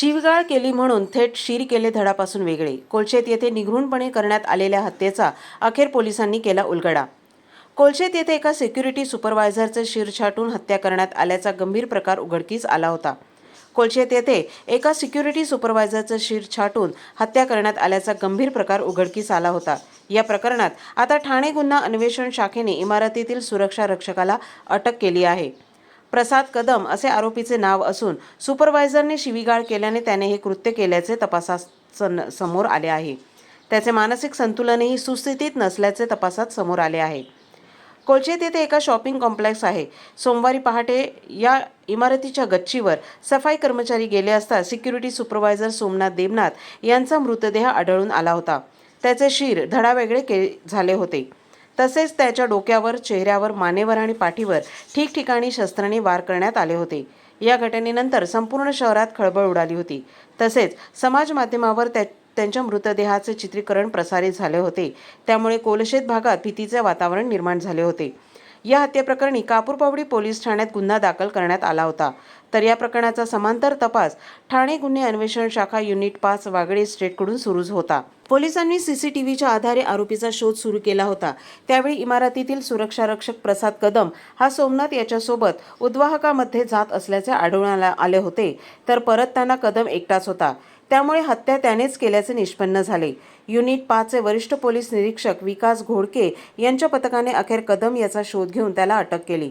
शिवगाळ केली म्हणून थेट शीर केले धडापासून वेगळे. कोलशेत येथे निघृणपणे करण्यात आलेल्या हत्येचा अखेर पोलिसांनी केला उलगडा. कोलशेत येथे एका सिक्युरिटी सुपरवायझरचे शिर छाटून हत्या करण्यात आल्याचा गंभीर प्रकार उघडकीस आला होता. कोलशेत येथे एका सिक्युरिटी सुपरवायझरचं शिर छाटून हत्या करण्यात आल्याचा गंभीर प्रकार उघडकीस आला होता. या प्रकरणात आता ठाणे गुन्हा अन्वेषण शाखेने इमारतीतील सुरक्षा रक्षकाला अटक केली आहे. प्रसाद कदम असे आरोपीचे नाव असून सुपरवायझरने शिवीगाळ केल्याने त्याने हे कृत्य केल्याचे तपासात सन- समोर आले आहे. त्याचे मानसिक संतुलनही सुस्थितीत नसल्याचे तपासात समोर आले आहे. कोलचेत येथे एका शॉपिंग कॉम्प्लेक्स आहे. सोमवारी पहाटे या इमारतीच्या गच्चीवर सफाई कर्मचारी गेले असता सिक्युरिटी सुपरवायझर सोमनाथ देवनाथ यांचा मृतदेह आढळून आला होता. त्याचे शिर धडावेगळे के झाले होते. तसेच त्याच्या डोक्यावर चेहऱ्यावर मानेवर आणि पाठीवर ठिकठिकाणी शस्त्राने वार करण्यात आले होते. या घटनेनंतर संपूर्ण शहरात खळबळ उडाली होती. तसेच समाज माध्यमावर त्या त्यांच्या मृतदेहाचे चित्रीकरण प्रसारित झाले होते. त्यामुळे कोलशेत भागात भीतीचे वातावरण निर्माण झाले होते. या हत्येप्रकरणी कापूरपावडी पोलीस ठाण्यात गुन्हा दाखल करण्यात आला होता. तर या प्रकरणाचा समांतर तपास ठाणे गुन्हे अन्वेषण शाखा युनिट पाच वागळे स्टेटकडून सुरू होता. पोलिसांनी सीसीटीव्हीच्या आधारे आरोपीचा शोध सुरू केला होता. त्यावेळी इमारतीतील सुरक्षारक्षक प्रसाद कदम हा सोमनाथ याच्यासोबत उद्वाहकामध्ये जात असल्याचे आढळून आले होते. तर परत त्यांना कदम एकटाच होता. त्यामुळे हत्या त्यानेच केल्याचे निष्पन्न झाले. युनिट पाचचे वरिष्ठ पोलीस निरीक्षक विकास घोडके यांच्या पथकाने अखेर कदम याचा शोध घेऊन त्याला अटक केली.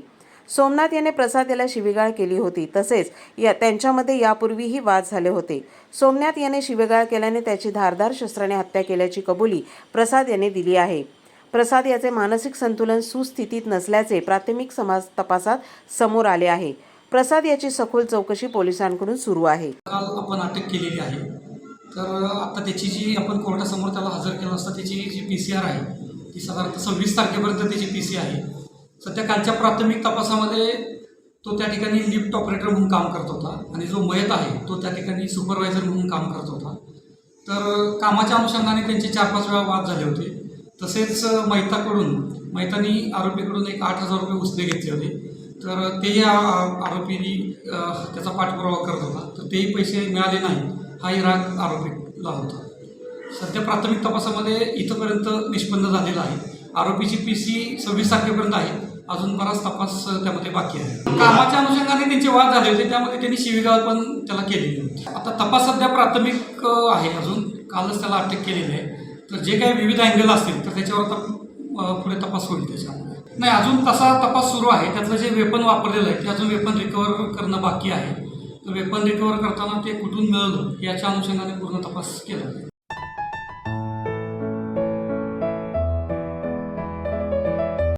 सोमनाथ याने प्रसाद याला शिवीगाळ केली होती. तसेच या त्यांच्यामध्ये यापूर्वीही वाद झाले होते. सोमनाथ याने शिवीगाळ केल्याने त्याची धारदार शस्त्राने हत्या केल्याची कबुली प्रसाद याने दिली आहे. प्रसाद याचे मानसिक संतुलन सुस्थितीत नसल्याचे प्राथमिक समाज तपासात समोर आले आहे. प्रसाद याची सखोल चौकशी पोलिसांकडून सुरू आहे. आपण अटक केलेली आहे. तर आता त्याची जी आपण कोर्टासमोर त्याला हजर केलं असता त्याची जी पी सी आर आहे ती साधारणतः सव्वीस तारखेपर्यंत त्याची पी सी आहे. सध्या कालच्या प्राथमिक तपासामध्ये तो त्या ठिकाणी लिफ्ट ऑपरेटर म्हणून काम करत होता आणि जो मयत आहे तो त्या ठिकाणी सुपरवायझर म्हणून काम करत होता. तर कामाच्या अनुषंगाने त्यांचे चार पाच वेळा वाद झाले होते. तसेच मैताकडून मैतानी आरोपीकडून एक आठ हजार रुपये उसने घेतले होते. तर तेही आरोपी आरोपीनी त्याचा पाठपुरावा करत होता. तर तेही पैसे मिळाले नाही हाही राग आरोपीला होता. सध्या प्राथमिक तपासामध्ये इथंपर्यंत निष्पन्न झालेला आहे. आरोपीची पी सी सव्वीस तारखेपर्यंत आहे. अजून बराच तपास त्यामध्ये बाकी आहे. कामाच्या अनुषंगाने त्यांचे वाद झाले होते त्यामध्ये त्यांनी शिवीगाळ पण त्याला केलेली होती आता तपास सध्या प्राथमिक आहे अजून. कालच त्याला अटक केलेली आहे. तर जे काही विविध अँगल असतील तर त्याच्यावर आता पुढे तपास होईल त्याच्यामध्ये. नाही अजून तसा तपास सुरू आहे? त्यातलं जे वेपन वापरलेलं आहे ते अजून वेपन रिकवर करणं बाकी आहे. तर वेपन रिकवर करताना ते कुठून मिळवलं याच्या अनुषंगाने पूर्ण तपास केला.